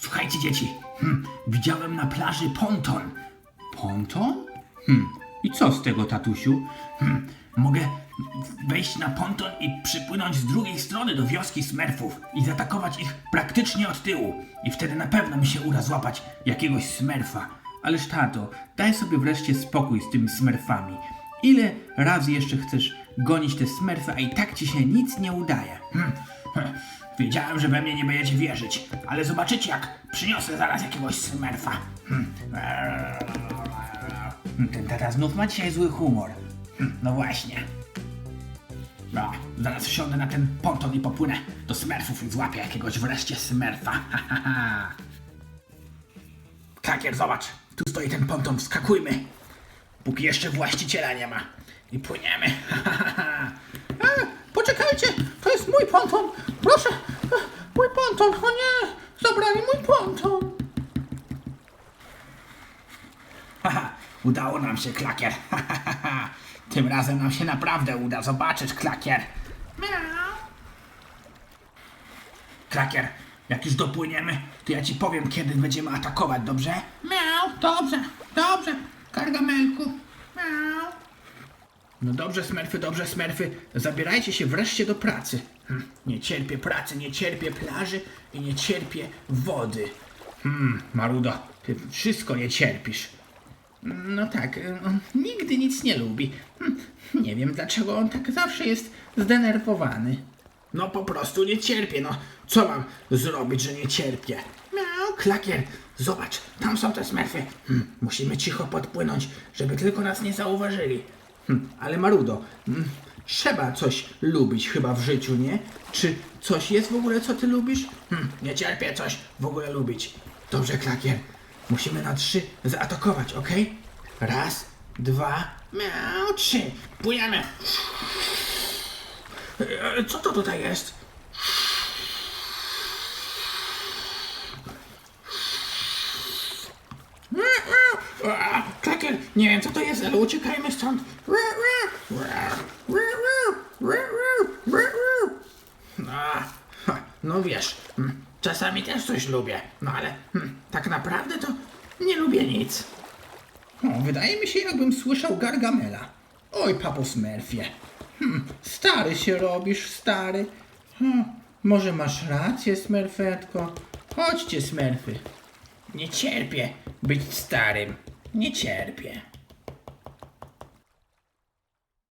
Słuchajcie, dzieci. Hmm, widziałem na plaży ponton. Ponton? Hmm, i co z tego, tatusiu? Hmm, mogę wejść na ponton i przypłynąć z drugiej strony do wioski smerfów i zaatakować ich praktycznie od tyłu. I wtedy na pewno mi się uda złapać jakiegoś smerfa. Ależ tato, daj sobie wreszcie spokój z tymi smerfami. Ile razy jeszcze chcesz gonić te smerfy, a i tak ci się nic nie udaje? Hmm. Wiedziałem, że we mnie nie będziecie wierzyć, ale zobaczycie, jak przyniosę zaraz jakiegoś smerfa. Hmm, Ten tata znów ma dzisiaj zły humor. Hmm, No właśnie. No, zaraz wsiądę na ten ponton i popłynę do smerfów i złapię jakiegoś wreszcie smerfa. Klakier, zobacz, tu stoi ten ponton, wskakujmy. Póki jeszcze właściciela nie ma. I płyniemy. e, poczekajcie, to jest mój ponton. Proszę, e, mój ponton. O nie, ponton. Haha, udało nam się, klakier. Tym razem nam się naprawdę uda. Zobaczysz, klakier. Miau. Klakier, jak już dopłyniemy, to ja ci powiem, kiedy będziemy atakować, dobrze? Miau, dobrze, dobrze, Gargamelku. No dobrze, smerfy, dobrze, smerfy. Zabierajcie się wreszcie do pracy. Hm, nie cierpię pracy, nie cierpię plaży i nie cierpię wody. Hmm, Marudo, ty wszystko nie cierpisz. No tak, on nigdy nic nie lubi. Hm, Nie wiem dlaczego on tak zawsze jest zdenerwowany. No po prostu nie cierpię, no co mam zrobić, że nie cierpię? Miau, klakier, zobacz, tam są te smerfy. Hm, musimy cicho podpłynąć, żeby tylko nas nie zauważyli. Hm, ale Marudo, hm, trzeba coś lubić chyba w życiu, nie? Czy coś jest w ogóle, co ty lubisz? Hm, nie cierpię coś w ogóle lubić. Dobrze, klakier, musimy na trzy zaatakować, ok? Raz, dwa, miau, trzy. Płyniemy. E, Co to tutaj jest? A, Klakier, nie wiem co to jest, ale uciekajmy stąd. A, ha, No wiesz, mm, czasami też coś lubię, no ale hmm, tak naprawdę to nie lubię nic. O, wydaje mi się, jakbym słyszał Gargamela. Oj, papo Smurfie. Stary się robisz, stary. Może masz rację, Smurfetko? Chodźcie, Smurfy. Nie cierpię być starym. Nie cierpię.